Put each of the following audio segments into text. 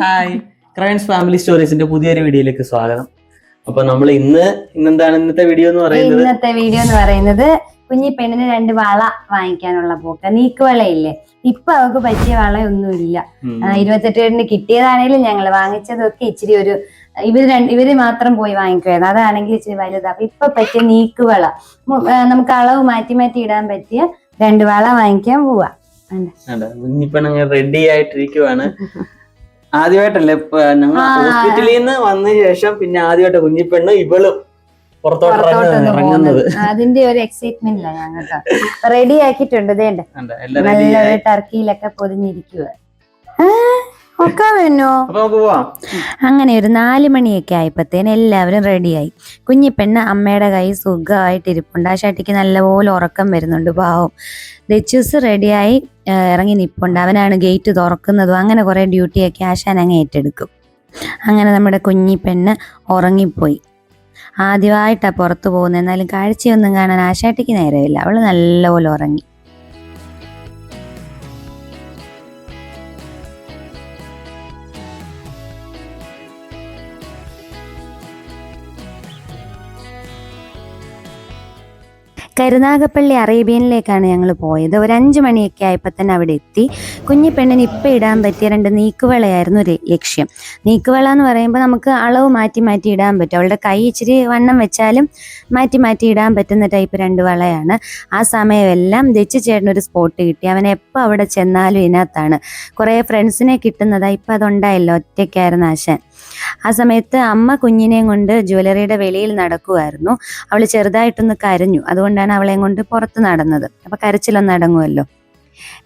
Hi. ക്രൈൻസ് family സ്റ്റോറീസിന്റെ പുതിയൊരു വീഡിയോയിലേക്ക് സ്വാഗതം. അപ്പൊ നമ്മൾ ഇന്ന് ഇന്നെന്താണ് ഇന്നത്തെ വീഡിയോ എന്ന് പറയുന്നത്? ഇന്നത്തെ വീഡിയോ എന്ന് പറയുന്നത് കുഞ്ഞി പെണ്ണിന് രണ്ട് വള വാങ്ങിക്കാനുള്ള പോക്ക് നീക്കുവളയില്ലേ ഇപ്പൊ അവർക്ക് പറ്റിയ വളയൊന്നുമില്ല. ഇരുപത്തെട്ട് പേരിന് കിട്ടിയതാണെങ്കിലും ഞങ്ങൾ വാങ്ങിച്ചതൊക്കെ ഇച്ചിരി ഒരു ഇവർ രണ്ട് ഇവർ മാത്രം പോയി വാങ്ങിക്കുമായിരുന്നു അതാണെങ്കിൽ ഇച്ചിരി വലുതാ. അപ്പൊ ഇപ്പൊ പറ്റിയ നീക്കുവള നമുക്ക് അളവ് മാറ്റി മാറ്റി ഇടാൻ പറ്റിയ രണ്ട് വള വാങ്ങിക്കാൻ പോവാ. റെഡി ആയിട്ടിരിക്കുവാണ്. ആദ്യമായിട്ടല്ലേ ഞങ്ങൾ ഹോസ്പിറ്റലിൽ നിന്ന് വന്ന ശേഷം പിന്നെ ആദ്യമായിട്ട് കുഞ്ഞിപ്പെണ്ണ് ഇവളും പുറത്തോട്ട് അതിന്റെ ഒരു എക്സൈറ്റ്മെന്റ് ഞങ്ങൾക്ക് റെഡി ആക്കിയിട്ടുണ്ട്. ഇതേണ്ട നല്ലൊരു ടർക്കിയിലൊക്കെ പൊതിഞ്ഞിരിക്കുക ഒക്കെ വേണോ അപ്പൊ നമുക്ക് പോവാം. അങ്ങനെ ഒരു നാല് മണിയൊക്കെ ആയപ്പോഴത്തേന് എല്ലാവരും റെഡിയായി. കുഞ്ഞിപ്പെണ്ണ് അമ്മയുടെ കൈ സുഖമായിട്ട് ഇരിപ്പുണ്ട് ആ ഷട്ടിക്ക് നല്ലപോലെ ഉറക്കം വരുന്നുണ്ട് പാവം. ദച്ചൂസ് റെഡിയായി ഇറങ്ങി നിപ്പുണ്ട്. അവനാണ് ഗേറ്റ് തുറക്കുന്നതും. അങ്ങനെ കുറേ ഡ്യൂട്ടിയൊക്കെ ആശാൻ അങ്ങ് ഏറ്റെടുക്കും. അങ്ങനെ നമ്മുടെ കുഞ്ഞിപ്പെണ്ണ് ഉറങ്ങിപ്പോയി. ആദ്യമായിട്ടാണ് പുറത്തു പോകുന്നത്. എന്നാലും കാഴ്ചയൊന്നും കാണാൻ ആശാട്ടിക്ക് നേരമില്ല. അവൾ നല്ലപോലെ ഉറങ്ങി. കരുനാഗപ്പള്ളി അറേബ്യനിലേക്കാണ് ഞങ്ങൾ പോയത്. ഒരു അഞ്ച് മണിയൊക്കെ ആയപ്പോൾ തന്നെ അവിടെ എത്തി. കുഞ്ഞി പെണ്ണിന് ഇപ്പം ഇടാൻ പറ്റിയ രണ്ട് നീക്കുവളയായിരുന്നു ലക്ഷ്യം. നീക്കുവള എന്ന് പറയുമ്പോൾ നമുക്ക് അളവ് മാറ്റി മാറ്റി ഇടാൻ പറ്റും. അവളുടെ കൈ ഇച്ചിരി വണ്ണം വെച്ചാലും മാറ്റി മാറ്റി ഇടാൻ പറ്റുന്ന ടൈപ്പ് രണ്ട് വളയാണ്. ആ സമയമെല്ലാം ദച്ച് ചേട്ടനൊരു സ്പോട്ട് കിട്ടി. അവൻ എപ്പോൾ അവിടെ ചെന്നാലും ഇതിനകത്താണ്. കുറേ ഫ്രണ്ട്സിനെ കിട്ടുന്നതാ ഇപ്പം അതുണ്ടായല്ലോ. ഒറ്റയ്ക്കായിരുന്നു ആശാൻ. ആ സമയത്ത് അമ്മ കുഞ്ഞിനെയും കൊണ്ട് ജ്വല്ലറിയുടെ വെളിയിൽ നടക്കുമായിരുന്നു അവൾ ചെറുതായിട്ടൊന്ന് കരഞ്ഞു. അതുകൊണ്ടാണ് അവളെയും കൊണ്ട് പുറത്ത് നടന്നത്. അപ്പൊ കരച്ചിലൊന്ന് അടങ്ങുമല്ലോ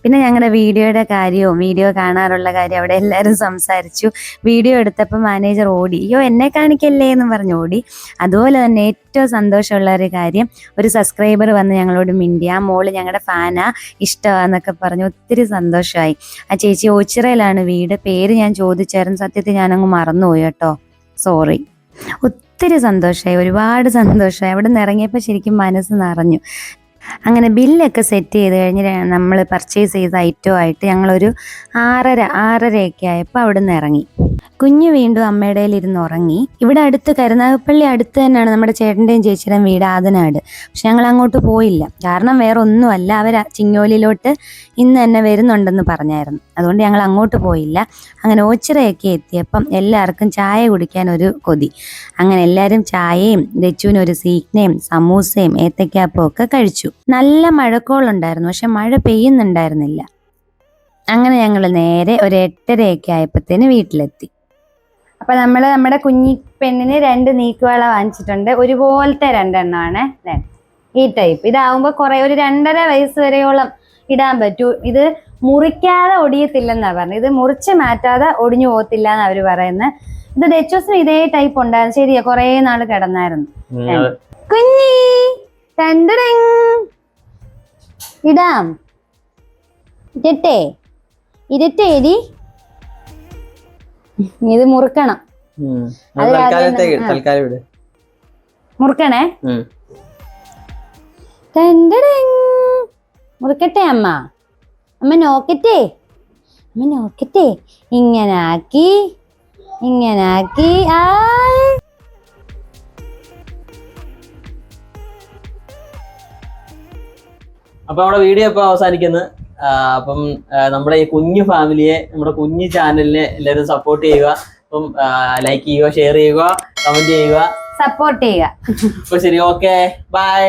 പിന്നെ ഞങ്ങളുടെ വീഡിയോയുടെ കാര്യവും വീഡിയോ കാണാറുള്ള കാര്യം അവിടെ എല്ലാവരും സംസാരിച്ചു. വീഡിയോ എടുത്തപ്പോൾ മാനേജർ ഓടി. അയ്യോ എന്നെ കാണിക്കല്ലേ? എന്ന് പറഞ്ഞ് ഓടി. അതുപോലെ തന്നെ ഏറ്റവും സന്തോഷമുള്ള ഒരു കാര്യം ഒരു സബ്സ്ക്രൈബർ വന്ന് ഞങ്ങളോട് മിണ്ടി ആ മോൾ ഞങ്ങളുടെ ഫാനാ ഇഷ്ടമാന്നൊക്കെ പറഞ്ഞ് ഒത്തിരി സന്തോഷമായി ആ ചേച്ചി ഓച്ചിറയിലാണ് വീട്. പേര് ഞാൻ ചോദിച്ചായിരുന്നു. സത്യത്തിൽ ഞാനങ്ങ് മറന്നുപോയി കേട്ടോ. സോറി. ഒത്തിരി സന്തോഷമായി ഒരുപാട് സന്തോഷമായി അവിടെ നിന്ന് ഇറങ്ങിയപ്പോൾ ശരിക്കും മനസ്സ് നിറഞ്ഞു. അങ്ങനെ ബില്ലൊക്കെ സെറ്റ് ചെയ്ത് കഴിഞ്ഞ് നമ്മൾ പർച്ചേസ് ചെയ്ത ഐറ്റം ആയിട്ട് ഞങ്ങളൊരു ആറര ആറരയൊക്കെ ആയപ്പോൾ അവിടെ നിന്ന് ഇറങ്ങി. കുഞ്ഞ് വീണ്ടും അമ്മയുടെ ഇരുന്ന് ഉറങ്ങി. ഇവിടെ അടുത്ത് കരുനാഗപ്പള്ളി അടുത്ത് തന്നെയാണ് നമ്മുടെ ചേട്ടന്റെയും ചേച്ചിയുടെയും വീട് ആദനാട് പക്ഷെ ഞങ്ങൾ അങ്ങോട്ട് പോയില്ല. കാരണം വേറെ ഒന്നുമല്ല അവർ ചിങ്ങോലിയിലോട്ട് ഇന്ന് തന്നെ വരുന്നുണ്ടെന്ന് പറഞ്ഞായിരുന്നു. അതുകൊണ്ട് ഞങ്ങൾ അങ്ങോട്ട് പോയില്ല. അങ്ങനെ ഓച്ചിറയൊക്കെ എത്തിയപ്പം എല്ലാവർക്കും ചായ കുടിക്കാൻ ഒരു കൊതി. അങ്ങനെ എല്ലാവരും ചായയും ലച്ചുവിന് ഒരു സീക്നയും സമൂസയും ഏത്തക്കാപ്പൊക്കെ കഴിച്ചു. നല്ല മഴക്കോളുണ്ടായിരുന്നു. പക്ഷെ മഴ പെയ്യുന്നുണ്ടായിരുന്നില്ല. അങ്ങനെ ഞങ്ങൾ നേരെ ഒരു എട്ടരയൊക്കെ ആയപ്പോഴത്തേന് വീട്ടിലെത്തി. അപ്പം നമ്മൾ നമ്മുടെ കുഞ്ഞി പെണ്ണിന് രണ്ട് നീക്കുവള വാങ്ങിച്ചിട്ടുണ്ട്. ഒരുപോലത്തെ രണ്ടെണ്ണമാണ് ഈ ടൈപ്പ് ഇതാവുമ്പോൾ കുറെ ഒരു രണ്ടര വയസ്സ് വരെയോളം ഇടാൻ പറ്റൂ. ഇത് മുറിക്കാതെ ഒടിയത്തില്ലെന്നാണ് പറഞ്ഞത്. ഇത് മുറിച്ച് മാറ്റാതെ ഒടിഞ്ഞു പോകത്തില്ല എന്ന് അവർ പറയുന്നത് ഇത് ഡെച്ചോസിന് ഇതേ ടൈപ്പ് ഉണ്ടായിരുന്നു. ശരിയാ കുറേ നാൾ കിടന്നായിരുന്നു. കുഞ്ഞി രണ്ടു ഇടാം. ഇരട്ടെ ഇരട്ടേരി ഇത് മുറുക്കണം. മുറുക്കണേ. മുറുക്കട്ടെ അമ്മ. അമ്മ നോക്കട്ടെ. അമ്മ നോക്കട്ടെ. ഇങ്ങനെ ആക്കി ഇങ്ങനെ ആക്കി ആ. അപ്പൊ നമ്മുടെ വീഡിയോ ഇപ്പൊ അവസാനിക്കുന്നത് അപ്പം നമ്മുടെ ഈ കുഞ്ഞു ഫാമിലിയെ നമ്മുടെ കുഞ്ഞു ചാനലിനെ എല്ലാവരും സപ്പോർട്ട് ചെയ്യുക. അപ്പം ലൈക്ക് ചെയ്യുക ഷെയർ ചെയ്യുക കമന്റ് ചെയ്യുക. സപ്പോർട്ട് ചെയ്യുക. അപ്പൊ ശരി ഓക്കെ ബൈ